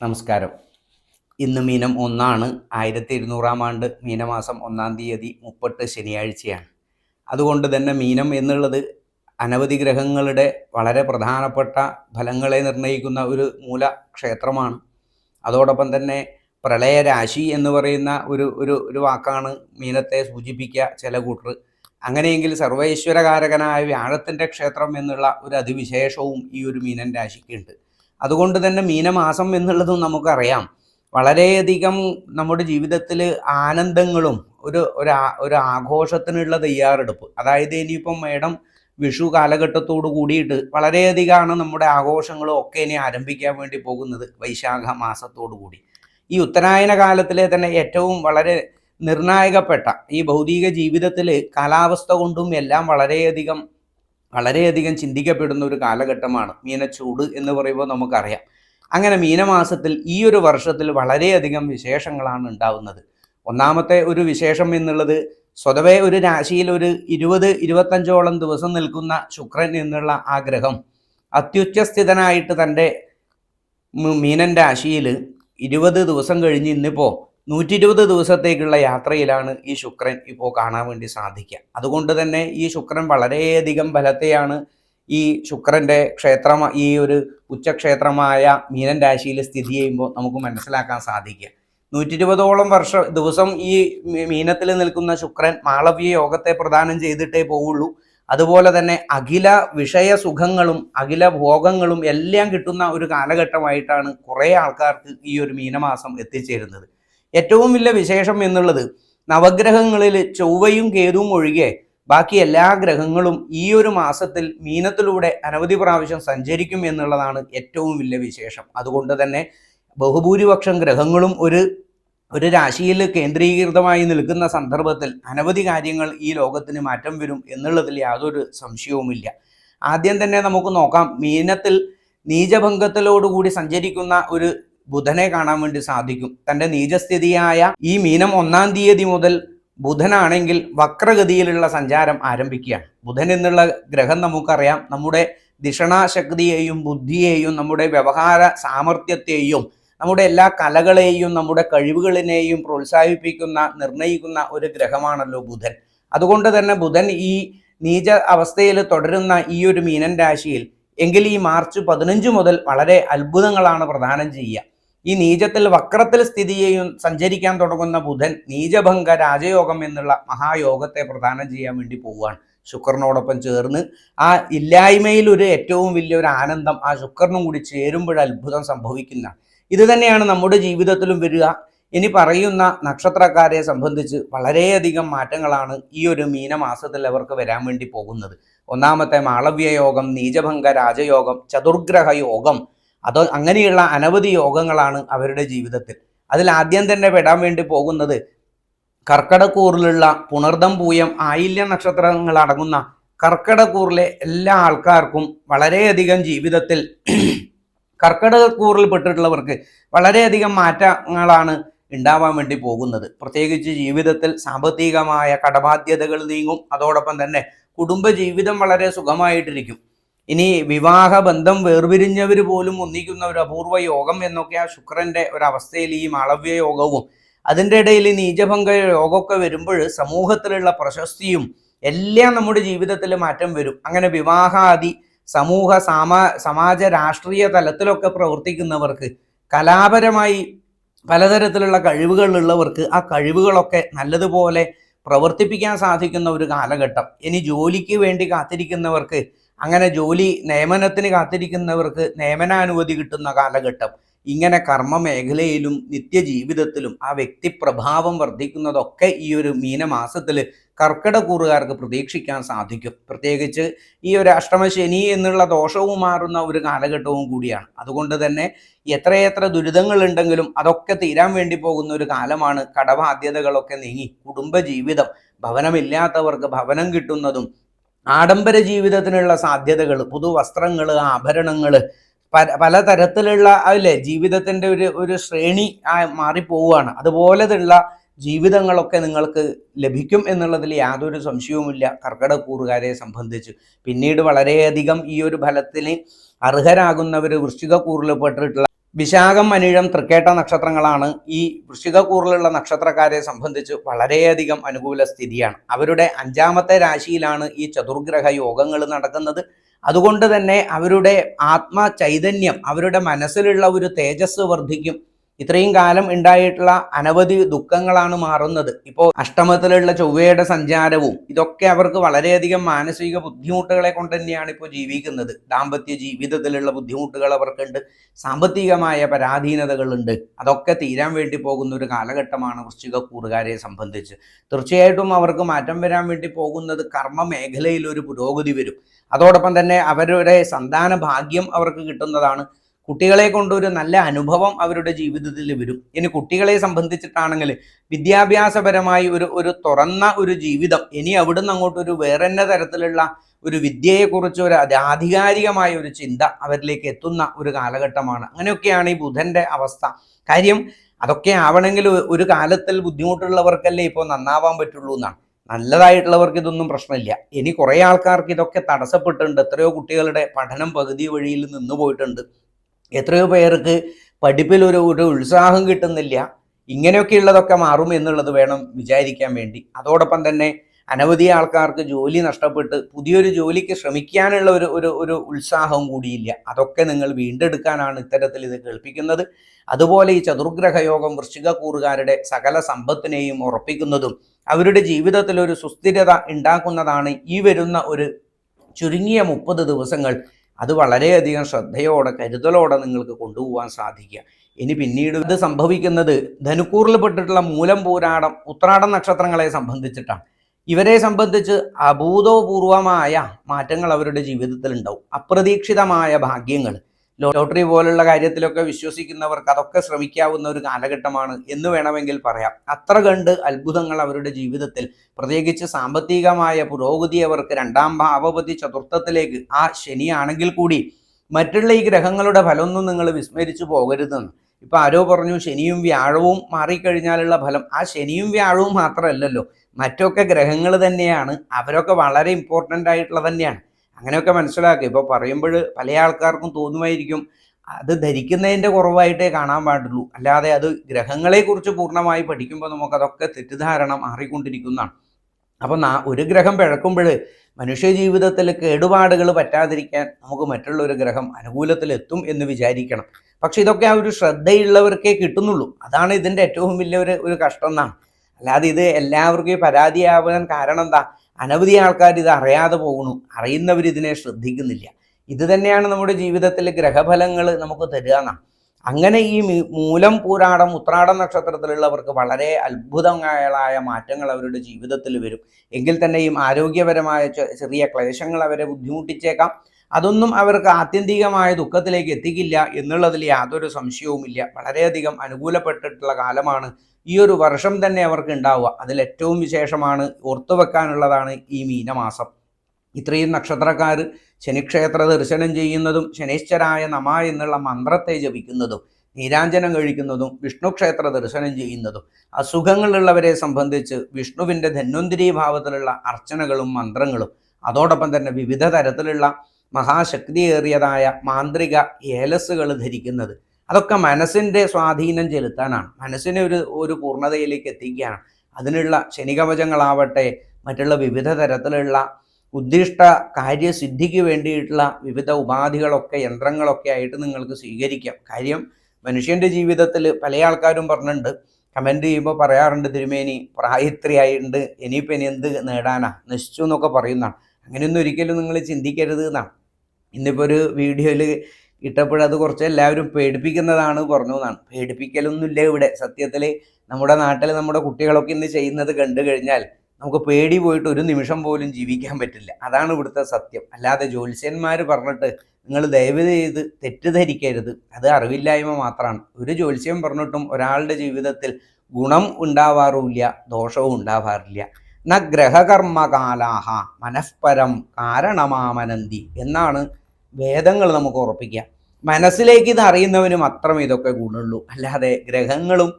നമസ്കാരം. ഇന്ന് മീനം ഒന്നാണ്. ആയിരത്തി ഇരുന്നൂറാം ആണ്ട് മീനമാസം ഒന്നാം തീയതി മുപ്പട്ട് ശനിയാഴ്ചയാണ്. അതുകൊണ്ട് തന്നെ മീനം എന്നുള്ളത് അനവധി ഗ്രഹങ്ങളുടെ വളരെ പ്രധാനപ്പെട്ട ഫലങ്ങളെ നിർണയിക്കുന്ന ഒരു മൂല ക്ഷേത്രമാണ്. അതോടൊപ്പം തന്നെ പ്രളയരാശി എന്ന് പറയുന്ന ഒരു ഒരു ഒരു വാക്കാണ് മീനത്തെ സൂചിപ്പിക്കുക ചില കൂട്ടർ. അങ്ങനെയെങ്കിൽ സർവേശ്വരകാരകനായ വ്യാഴത്തിന്റെ ക്ഷേത്രം എന്നുള്ള ഒരു അതിവിശേഷവും ഈ ഒരു മീനൻ രാശിക്കുണ്ട്. അതുകൊണ്ട് തന്നെ മീനമാസം എന്നുള്ളതും നമുക്കറിയാം. വളരെയധികം നമ്മുടെ ജീവിതത്തിൽ ആനന്ദങ്ങളും ഒരു ഒരു ഒരു ആഘോഷത്തിനുള്ള തയ്യാറെടുപ്പ്. അതായത് ഇനിയിപ്പം മേഡം വിഷു കാലഘട്ടത്തോട് കൂടിയിട്ട് വളരെയധികമാണ് നമ്മുടെ ആഘോഷങ്ങളും ഒക്കെ ഇനി ആരംഭിക്കാൻ വേണ്ടി പോകുന്നത് വൈശാഖ മാസത്തോടു കൂടി. ഈ ഉത്തരായന കാലത്തിലെ തന്നെ ഏറ്റവും വളരെ നിർണായകപ്പെട്ട ഈ ഭൗതിക ജീവിതത്തിൽ കാലാവസ്ഥ കൊണ്ടും എല്ലാം വളരെയധികം വളരെയധികം ചിന്തിക്കപ്പെടുന്ന ഒരു കാലഘട്ടമാണ് മീനച്ചൂട് എന്ന് പറയുമ്പോൾ നമുക്കറിയാം. അങ്ങനെ മീനമാസത്തിൽ ഈ ഒരു വർഷത്തിൽ വളരെയധികം വിശേഷങ്ങളാണ് ഉണ്ടാവുന്നത്. ഒന്നാമത്തെ ഒരു വിശേഷം എന്നുള്ളത് സ്വതവേ ഒരു രാശിയിൽ ഒരു ഇരുപത് ഇരുപത്തഞ്ചോളം ദിവസം നിൽക്കുന്ന ശുക്രൻ എന്നുള്ള ആ ഗ്രഹം അത്യുച്ചസ്ഥിതനായിട്ട് തന്റെ മീനൻ രാശിയിൽ ഇരുപത് ദിവസം കഴിഞ്ഞ് ഇന്നിപ്പോൾ നൂറ്റി ഇരുപത് ദിവസത്തേക്കുള്ള യാത്രയിലാണ് ഈ ശുക്രൻ ഇപ്പോൾ കാണാൻ വേണ്ടി സാധിക്കുക. അതുകൊണ്ട് തന്നെ ഈ ശുക്രൻ വളരെയധികം ബലത്തെയാണ് ഈ ശുക്രന്റെ ക്ഷേത്രമ ഈ ഒരു ഉച്ചക്ഷേത്രമായ മീനൻ രാശിയിൽ സ്ഥിതി ചെയ്യുമ്പോൾ നമുക്ക് മനസ്സിലാക്കാൻ സാധിക്കുക. നൂറ്റി ഇരുപതോളം വർഷം ദിവസം ഈ മീനത്തിൽ നിൽക്കുന്ന ശുക്രൻ മാളവ്യ യോഗത്തെ പ്രദാനം ചെയ്തിട്ടേ പോവുള്ളൂ. അതുപോലെ തന്നെ അഖില വിഷയ സുഖങ്ങളും അഖില ഭോഗങ്ങളും എല്ലാം കിട്ടുന്ന ഒരു കാലഘട്ടമായിട്ടാണ് കുറേ ആൾക്കാർക്ക് ഈ ഒരു മീനമാസം എത്തിച്ചേരുന്നത്. ഏറ്റവും വലിയ വിശേഷം എന്നുള്ളത് നവഗ്രഹങ്ങളിൽ ചൊവ്വയും കേതുവും ഒഴികെ ബാക്കി എല്ലാ ഗ്രഹങ്ങളും ഈ ഒരു മാസത്തിൽ മീനത്തിലൂടെ അനവധി പ്രാവശ്യം സഞ്ചരിക്കും എന്നുള്ളതാണ് ഏറ്റവും വലിയ വിശേഷം. അതുകൊണ്ട് തന്നെ ബഹുഭൂരിപക്ഷം ഗ്രഹങ്ങളും ഒരു ഒരു രാശിയിൽ കേന്ദ്രീകൃതമായി നിൽക്കുന്ന സന്ദർഭത്തിൽ അനവധി കാര്യങ്ങൾ ഈ ലോകത്തിന് മാറ്റം വരും എന്നുള്ളതിൽ യാതൊരു സംശയവുമില്ല. ആദ്യം തന്നെ നമുക്ക് നോക്കാം മീനത്തിൽ നീചഭംഗത്തിലോടുകൂടി സഞ്ചരിക്കുന്ന ഒരു ബുധനെ കാണാൻ വേണ്ടി സാധിക്കും. തന്റെ നീചസ്ഥിതിയായ ഈ മീനം ഒന്നാം തീയതി മുതൽ ബുധനാണെങ്കിൽ വക്രഗതിയിലുള്ള സഞ്ചാരം ആരംഭിക്കുകയാണ്. ബുധൻ എന്നുള്ള ഗ്രഹം നമുക്കറിയാം. നമ്മുടെ ദിഷണാശക്തിയെയും ബുദ്ധിയെയും നമ്മുടെ വ്യവഹാര സാമർഥ്യത്തെയും നമ്മുടെ എല്ലാ കലകളെയും നമ്മുടെ കഴിവുകളിനെയും പ്രോത്സാഹിപ്പിക്കുന്ന നിർണയിക്കുന്ന ഒരു ഗ്രഹമാണല്ലോ ബുധൻ. അതുകൊണ്ട് തന്നെ ബുധൻ ഈ നീച അവസ്ഥയിൽ തുടരുന്ന ഈ ഒരു മീനൻ രാശിയിൽ എങ്കിൽ ഈ മാർച്ച് പതിനഞ്ച് മുതൽ വളരെ അത്ഭുതങ്ങളാണ് പ്രദാനം ചെയ്യുക. ഈ നീചത്തിൽ വക്രത്തിൽ സ്ഥിതി ചെയ്യും സഞ്ചരിക്കാൻ തുടങ്ങുന്ന ബുധൻ നീചഭംഗ രാജയോഗം എന്നുള്ള മഹായോഗത്തെ പ്രദാനം ചെയ്യാൻ വേണ്ടി പോവുകയാണ്. ശുക്രനോടൊപ്പം ചേർന്ന് ആ ഇല്ലായ്മയിൽ ഒരു ഏറ്റവും വലിയൊരു ആനന്ദം ആ ശുക്രനും കൂടി ചേരുമ്പോൾ അത്ഭുതം സംഭവിക്കുന്ന ഇത് തന്നെയാണ് നമ്മുടെ ജീവിതത്തിലും വരിക. ഇനി പറയുന്ന നക്ഷത്രക്കാരെ സംബന്ധിച്ച് വളരെയധികം മാറ്റങ്ങളാണ് ഈ ഒരു മീനമാസത്തിൽ അവർക്ക് വരാൻ വേണ്ടി പോകുന്നത്. ഒന്നാമത്തെ മാളവ്യയോഗം നീചഭംഗ രാജയോഗം ചതുർഗ്രഹ യോഗം അത് അങ്ങനെയുള്ള അനവധി യോഗങ്ങളാണ് അവരുടെ ജീവിതത്തിൽ. അതിൽ ആദ്യം തന്നെ പെടാൻ വേണ്ടി പോകുന്നത് കർക്കടക്കൂറിലുള്ള പുണർദം പൂയം ആയില്യ നക്ഷത്രങ്ങൾ അടങ്ങുന്ന കർക്കടക്കൂറിലെ എല്ലാ ആൾക്കാർക്കും വളരെയധികം ജീവിതത്തിൽ കർക്കടക്കൂറിൽ പെട്ടിട്ടുള്ളവർക്ക് വളരെയധികം മാറ്റങ്ങളാണ് ഉണ്ടാവാൻ വേണ്ടി പോകുന്നത്. പ്രത്യേകിച്ച് ജീവിതത്തിൽ സാമ്പത്തികമായ കടബാധ്യതകൾ നീങ്ങും. അതോടൊപ്പം തന്നെ കുടുംബജീവിതം വളരെ സുഖമായിട്ടിരിക്കും. ഇനി വിവാഹ ബന്ധം വേർപിരിഞ്ഞവർ പോലും ഒന്നിക്കുന്ന ഒരു അപൂർവ യോഗം എന്നൊക്കെ ആ ശുക്രന്റെ ഒരവസ്ഥയിൽ ഈ മാളവ്യ യോഗവും അതിന്റെ ഇടയിൽ നീചഭംഗ യോഗമൊക്കെ വരുമ്പോൾ സമൂഹത്തിലുള്ള പ്രശസ്തിയും എല്ലാം നമ്മുടെ ജീവിതത്തിൽ മാറ്റം വരും. അങ്ങനെ വിവാഹാദി സമൂഹ സാമാ സമാജ രാഷ്ട്രീയ തലത്തിലൊക്കെ പ്രവർത്തിക്കുന്നവർക്ക് കലാപരമായി പലതരത്തിലുള്ള കഴിവുകളുള്ളവർക്ക് ആ കഴിവുകളൊക്കെ നല്ലതുപോലെ പ്രവർത്തിപ്പിക്കാൻ സാധിക്കുന്ന ഒരു കാലഘട്ടം. ഇനി ജോലിക്ക് വേണ്ടി കാത്തിരിക്കുന്നവർക്ക് അങ്ങനെ ജോലി നിയമനത്തിന് കാത്തിരിക്കുന്നവർക്ക് നിയമനാനുമതി കിട്ടുന്ന കാലഘട്ടം. ഇങ്ങനെ കർമ്മ മേഖലയിലും നിത്യജീവിതത്തിലും ആ വ്യക്തിപ്രഭാവം വർദ്ധിക്കുന്നതൊക്കെ ഈ ഒരു മീനമാസത്തിൽ കർക്കിടക്കൂറുകാർക്ക് പ്രതീക്ഷിക്കാൻ സാധിക്കും. പ്രത്യേകിച്ച് ഈ ഒരു അഷ്ടമശനി എന്നുള്ള ദോഷവും മാറുന്ന ഒരു കാലഘട്ടവും കൂടിയാണ്. അതുകൊണ്ട് തന്നെ എത്രയെത്ര ദുരിതങ്ങളുണ്ടെങ്കിലും അതൊക്കെ തീരാൻ വേണ്ടി പോകുന്ന ഒരു കാലമാണ് കടബാധ്യതകളൊക്കെ നീങ്ങി. കുടുംബജീവിതം ഭവനമില്ലാത്തവർക്ക് ഭവനം കിട്ടുന്നതും ആഡംബര ജീവിതത്തിനുള്ള സാധ്യതകൾ പുതുവസ്ത്രങ്ങൾ ആഭരണങ്ങൾ പല പലതരത്തിലുള്ള അല്ലേ ജീവിതത്തിന്റെ ഒരു ഒരു ശ്രേണി മാറിപ്പോവുകയാണ് അതുപോലെയുള്ള ജീവിതങ്ങളൊക്കെ നിങ്ങൾക്ക് ലഭിക്കും എന്നുള്ളതിൽ യാതൊരു സംശയവുമില്ല. കർക്കിടക്കൂറുകാരെ സംബന്ധിച്ച്. പിന്നീട് വളരെയധികം ഈ ഒരു ഫലത്തിന് അർഹരാകുന്നവർ വൃശ്ചിക കൂറിൽ പെട്ടിട്ടുള്ള വിശാഖം അനിഴം തൃക്കേട്ട നക്ഷത്രങ്ങളാണ് ഈ വൃശ്ചികക്കൂറിലുള്ള നക്ഷത്രക്കാരെ സംബന്ധിച്ച് വളരെയധികം അനുകൂല സ്ഥിതിയാണ്. അവരുടെ അഞ്ചാമത്തെ രാശിയിലാണ് ഈ ചതുർഗ്രഹ യോഗങ്ങൾ നടക്കുന്നത്. അതുകൊണ്ട് തന്നെ അവരുടെ ആത്മ ചൈതന്യം അവരുടെ മനസ്സിലുള്ള ഒരു തേജസ് വർദ്ധിക്കും. ഇത്രയും കാലം ഉണ്ടായിട്ടുള്ള അനവധി ദുഃഖങ്ങളാണ് മാറുന്നത്. ഇപ്പോൾ അഷ്ടമത്തിലുള്ള ചൊവ്വയുടെ സഞ്ചാരവും ഇതൊക്കെ അവർക്ക് വളരെയധികം മാനസിക ബുദ്ധിമുട്ടുകളെ കൊണ്ട് തന്നെയാണ് ഇപ്പോൾ ജീവിക്കുന്നത്. ദാമ്പത്യ ജീവിതത്തിലുള്ള ബുദ്ധിമുട്ടുകൾ അവർക്കുണ്ട്. സാമ്പത്തികമായ പരാധീനതകളുണ്ട്. അതൊക്കെ തീരാൻ വേണ്ടി പോകുന്ന ഒരു കാലഘട്ടമാണ് വൃശ്ചിക കൂറുകാരെ സംബന്ധിച്ച്. തീർച്ചയായിട്ടും അവർക്ക് മാറ്റം വരാൻ വേണ്ടി പോകുന്നത് കർമ്മ മേഖലയിൽ ഒരു പുരോഗതി വരും. അതോടൊപ്പം തന്നെ അവരുടെ സന്താന ഭാഗ്യം അവർക്ക് കിട്ടുന്നതാണ്. കുട്ടികളെ കൊണ്ടൊരു നല്ല അനുഭവം അവരുടെ ജീവിതത്തിൽ വരും. ഇനി കുട്ടികളെ സംബന്ധിച്ചിട്ടാണെങ്കിൽ വിദ്യാഭ്യാസപരമായി ഒരു ഒരു തുറന്ന ഒരു ജീവിതം ഇനി അവിടുന്ന് അങ്ങോട്ട് ഒരു വേറെ തരത്തിലുള്ള ഒരു വിദ്യയെക്കുറിച്ച് ഒരു ആധികാരികമായ ഒരു ചിന്ത അവരിലേക്ക് എത്തുന്ന ഒരു കാലഘട്ടമാണ്. അങ്ങനെയൊക്കെയാണ് ഈ ബുധന്റെ അവസ്ഥ. കാര്യം അതൊക്കെ ആവണമെങ്കിൽ ഒരു കാലത്തിൽ ബുദ്ധിമുട്ടുള്ളവർക്കല്ലേ ഇപ്പോൾ നന്നാവാൻ പറ്റുള്ളൂ എന്നാണ്. നല്ലതായിട്ടുള്ളവർക്ക് ഇതൊന്നും പ്രശ്നമില്ല. ഇനി കുറേ ആൾക്കാർക്ക് ഇതൊക്കെ തടസ്സപ്പെട്ടിട്ടുണ്ട്. എത്രയോ കുട്ടികളുടെ പഠനം പകുതി വഴിയിൽ നിന്ന് പോയിട്ടുണ്ട്. എത്രയോ പേർക്ക് പഠിപ്പിൽ ഒരു ഒരു ഉത്സാഹം കിട്ടുന്നില്ല. ഇങ്ങനെയൊക്കെയുള്ളതൊക്കെ മാറും എന്നുള്ളത് വേണം വിചാരിക്കാൻ വേണ്ടി. അതോടൊപ്പം തന്നെ അനവധി ആൾക്കാർക്ക് ജോലി നഷ്ടപ്പെട്ട് പുതിയൊരു ജോലിക്ക് ശ്രമിക്കാനുള്ള ഒരു ഒരു ഒരു ഉത്സാഹവും കൂടിയില്ല. അതൊക്കെ നിങ്ങൾ വീണ്ടെടുക്കാനാണ് ഇത്തരത്തിൽ ഇത് കേൾപ്പിക്കുന്നത്. അതുപോലെ ഈ ചതുർഗ്രഹ യോഗം വൃശ്ചിക കൂറുകാരുടെ സകല സമ്പത്തിനെയും ഉറപ്പിക്കുന്നതും അവരുടെ ജീവിതത്തിൽ ഒരു സുസ്ഥിരത ഉണ്ടാക്കുന്നതാണ് ഈ വരുന്ന ഒരു ചുരുങ്ങിയ മുപ്പത് ദിവസങ്ങൾ അത് വളരെയധികം ശ്രദ്ധയോടെ കരുതലോടെ നിങ്ങൾക്ക് കൊണ്ടുപോകാൻ സാധിക്കുക. ഇനി പിന്നീട് ഇത് സംഭവിക്കുന്നത് ധനുക്കൂറിൽ പെട്ടിട്ടുള്ള മൂലം പൂരാടം ഉത്രാടം നക്ഷത്രങ്ങളെ സംബന്ധിച്ചിട്ടാണ്. ഇവരെ സംബന്ധിച്ച് അഭൂതപൂർവമായ മാറ്റങ്ങൾ അവരുടെ ജീവിതത്തിൽ ഉണ്ടാവും അപ്രതീക്ഷിതമായ ഭാഗ്യങ്ങൾ. ലോട്ടറി പോലുള്ള കാര്യത്തിലൊക്കെ വിശ്വസിക്കുന്നവർക്ക് അതൊക്കെ ശ്രമിക്കാവുന്ന ഒരു കാലഘട്ടമാണ് എന്ന് വേണമെങ്കിൽ പറയാം. അത്ര കണ്ട് അത്ഭുതങ്ങൾ അവരുടെ ജീവിതത്തിൽ. പ്രത്യേകിച്ച് സാമ്പത്തികമായ പുരോഗതി അവർക്ക് രണ്ടാം ഭാവപതി ചതുർത്ഥത്തിലേക്ക് ആ ശനിയാണെങ്കിൽ കൂടി മറ്റുള്ള ഈ ഗ്രഹങ്ങളുടെ ഫലമൊന്നും നിങ്ങൾ വിസ്മരിച്ചു പോകരുതെന്ന്. ഇപ്പൊ ആരോ പറഞ്ഞു ശനിയും വ്യാഴവും മാറിക്കഴിഞ്ഞാലുള്ള ഫലം. ആ ശനിയും വ്യാഴവും മാത്രമല്ലല്ലോ. മറ്റൊക്കെ ഗ്രഹങ്ങൾ തന്നെയാണ്. അവരൊക്കെ വളരെ ഇമ്പോർട്ടന്റ് ആയിട്ടുള്ള തന്നെയാണ്. അങ്ങനെയൊക്കെ മനസ്സിലാക്കുക ഇപ്പോൾ പറയുമ്പോൾ പല ആൾക്കാർക്കും തോന്നുമായിരിക്കും അത് ധരിക്കുന്നതിന്റെ കുറവായിട്ടേ കാണാൻ പാടുള്ളൂ. അല്ലാതെ അത് ഗ്രഹങ്ങളെക്കുറിച്ച് പൂർണമായി പഠിക്കുമ്പോൾ നമുക്കതൊക്കെ തെറ്റിദ്ധാരണ മാറിക്കൊണ്ടിരിക്കുന്നതാണ്. അപ്പം ഒരു ഗ്രഹം പിഴക്കുമ്പോൾ മനുഷ്യ ജീവിതത്തിൽ കേടുപാടുകൾ പറ്റാതിരിക്കാൻ നമുക്ക് മറ്റുള്ള ഒരു ഗ്രഹം അനുകൂലത്തിലെത്തും എന്ന് വിചാരിക്കണം. പക്ഷെ ഇതൊക്കെ ആ ഒരു ശ്രദ്ധയുള്ളവർക്കേ കിട്ടുന്നുള്ളൂ. അതാണ് ഇതിന്റെ ഏറ്റവും വലിയ ഒരു ഒരു കഷ്ടം എന്നാണ്. അല്ലാതെ ഇത് എല്ലാവർക്കും പരാതിയാവാൻ കാരണം എന്താ? അനവധി ആൾക്കാർ ഇത് അറിയാതെ പോകുന്നു. അറിയുന്നവർ ഇതിനെ ശ്രദ്ധിക്കുന്നില്ല. ഇത് തന്നെയാണ് നമ്മുടെ ജീവിതത്തിലെ ഗ്രഹഫലങ്ങൾ നമുക്ക് തരിക എന്നാണ് അങ്ങനെ ഈ മൂലം പൂരാടം ഉത്രാടം നക്ഷത്രത്തിലുള്ളവർക്ക് വളരെ അത്ഭുതങ്ങളായ മാറ്റങ്ങൾ അവരുടെ ജീവിതത്തിൽ വരും. എങ്കിൽ തന്നെയും ആരോഗ്യപരമായ ചെറിയ ക്ലേശങ്ങൾ അവരെ ബുദ്ധിമുട്ടിച്ചേക്കാം. അതൊന്നും അവർക്ക് ആത്യന്തികമായ ദുഃഖത്തിലേക്ക് എത്തിക്കില്ല എന്നുള്ളതിൽ യാതൊരു സംശയവുമില്ല. വളരെയധികം അനുകൂലപ്പെട്ടിട്ടുള്ള കാലമാണ് ഈ ഒരു വർഷം തന്നെ അവർക്ക് ഉണ്ടാവുക. അതിലേറ്റവും വിശേഷമാണ് ഓർത്തു വെക്കാനുള്ളതാണ് ഈ മീനമാസം. ഇത്രയും നക്ഷത്രക്കാർ ശനിക്ഷേത്ര ദർശനം ചെയ്യുന്നതും ശനീശ്വരായ നമ എന്നുള്ള മന്ത്രത്തെ ജപിക്കുന്നതും നീരാഞ്ജനം കഴിക്കുന്നതും വിഷ്ണു ക്ഷേത്ര ദർശനം ചെയ്യുന്നതും അസുഖങ്ങളുള്ളവരെ സംബന്ധിച്ച് വിഷ്ണുവിന്റെ ധന്വന്തിരി ഭാവത്തിലുള്ള അർച്ചനകളും മന്ത്രങ്ങളും അതോടൊപ്പം തന്നെ വിവിധ തരത്തിലുള്ള മഹാശക്തിയേറിയതായ മാന്ത്രിക ഏലസുകൾ ധരിക്കുന്നത് അതൊക്കെ മനസ്സിന്റെ സ്വാധീനം ചെലുത്താനാണ്. മനസ്സിനെ ഒരു ഒരു പൂർണതയിലേക്ക് എത്തിക്കുകയാണ്. അതിനുള്ള ശനികവചങ്ങളാവട്ടെ മറ്റുള്ള വിവിധ തരത്തിലുള്ള ഉദ്ദിഷ്ട കാര്യസിദ്ധിക്ക് വേണ്ടിയിട്ടുള്ള വിവിധ ഉപാധികളൊക്കെ യന്ത്രങ്ങളൊക്കെ ആയിട്ട് നിങ്ങൾക്ക് സ്വീകരിക്കാം. കാര്യം മനുഷ്യന്റെ ജീവിതത്തിൽ പല ആൾക്കാരും പറഞ്ഞിട്ടുണ്ട്. കമന്റ് ചെയ്യുമ്പോൾ പറയാറുണ്ട് തിരുമേനി പ്രായത്രിയായിട്ടുണ്ട് ഇനിയിപ്പോൾ ഇനി എന്ത് നേടാനാ? നശിച്ചു എന്നൊക്കെ പറയുന്നതാണ്. അങ്ങനെയൊന്നും ഒരിക്കലും നിങ്ങൾ ചിന്തിക്കരുത് എന്നാണ്. ഇന്നിപ്പോൾ ഒരു വീഡിയോയിൽ ഇട്ടപ്പോഴത് കുറച്ച് എല്ലാവരും പേടിപ്പിക്കുന്നതാണ് പറഞ്ഞു എന്നാണ്. പേടിപ്പിക്കലൊന്നുമില്ല ഇവിടെ. സത്യത്തിൽ നമ്മുടെ നാട്ടിൽ നമ്മുടെ കുട്ടികളൊക്കെ ഇന്ന് ചെയ്യുന്നത് കണ്ടു കഴിഞ്ഞാൽ നമുക്ക് പേടി പോയിട്ട് ഒരു നിമിഷം പോലും ജീവിക്കാൻ പറ്റില്ല. അതാണ് ഇവിടുത്തെ സത്യം. അല്ലാതെ ജ്യോത്സ്യന്മാർ പറഞ്ഞിട്ട് നിങ്ങൾ ദയവ് ചെയ്ത് തെറ്റിദ്ധരിക്കരുത്. അത് അറിവില്ലായ്മ മാത്രമാണ് ഒരു ജ്യോത്സ്യം പറഞ്ഞിട്ടും ഒരാളുടെ ജീവിതത്തിൽ ഗുണം ഉണ്ടാവാറില്ല ദോഷവും ഉണ്ടാവാറില്ല. ന ഗ്രഹകർമ്മകാലാഹ മനഃപരം കാരണമാമനന്തി എന്നാണ് വേദങ്ങൾ നമുക്ക് ഉറപ്പിക്കാം. മനസ്സിലേക്ക് ഇത് അറിയുന്നവന് മാത്രമേ ഇതൊക്കെ ഗുണമുള്ളൂ. അല്ലാതെ ഗ്രഹങ്ങളും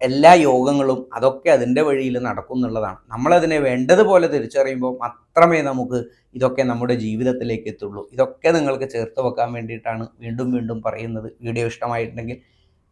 എല്ലാ യോഗങ്ങളും അതൊക്കെ അതിന്റെ വഴിയിൽ നടക്കുന്നുള്ളതാണ്. നമ്മളതിനെ വേണ്ടതുപോലെ തിരിച്ചറിയുമ്പോൾ മാത്രമേ നമുക്ക് ഇതൊക്കെ നമ്മുടെ ജീവിതത്തിലേക്ക് എത്തുള്ളൂ. ഇതൊക്കെ നിങ്ങൾക്ക് ചേർത്ത് വെക്കാൻ വേണ്ടിയിട്ടാണ് വീണ്ടും വീണ്ടും പറയുന്നത്. വീഡിയോ ഇഷ്ടമായിട്ടുണ്ടെങ്കിൽ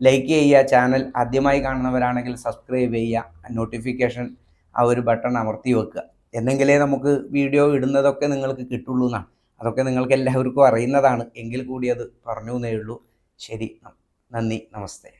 ലൈക്ക് ചെയ്യുക ചാനൽ ആദ്യമായി കാണുന്നവരാണെങ്കിൽ സബ്സ്ക്രൈബ് ചെയ്യുക നോട്ടിഫിക്കേഷൻ ആ ഒരു ബട്ടൺ അമർത്തി വെക്കുക. എന്നെങ്കിലേ നമുക്ക് വീഡിയോ ഇടുന്നതൊക്കെ നിങ്ങൾക്ക് കിട്ടുള്ളൂ എന്നാണ്. അതൊക്കെ നിങ്ങൾക്ക് എല്ലാവർക്കും അറിയുന്നതാണ്. എങ്കിൽ കൂടി അത് പറഞ്ഞു എന്നേ ഉള്ളൂ. ശരി നന്ദി നമസ്തേ.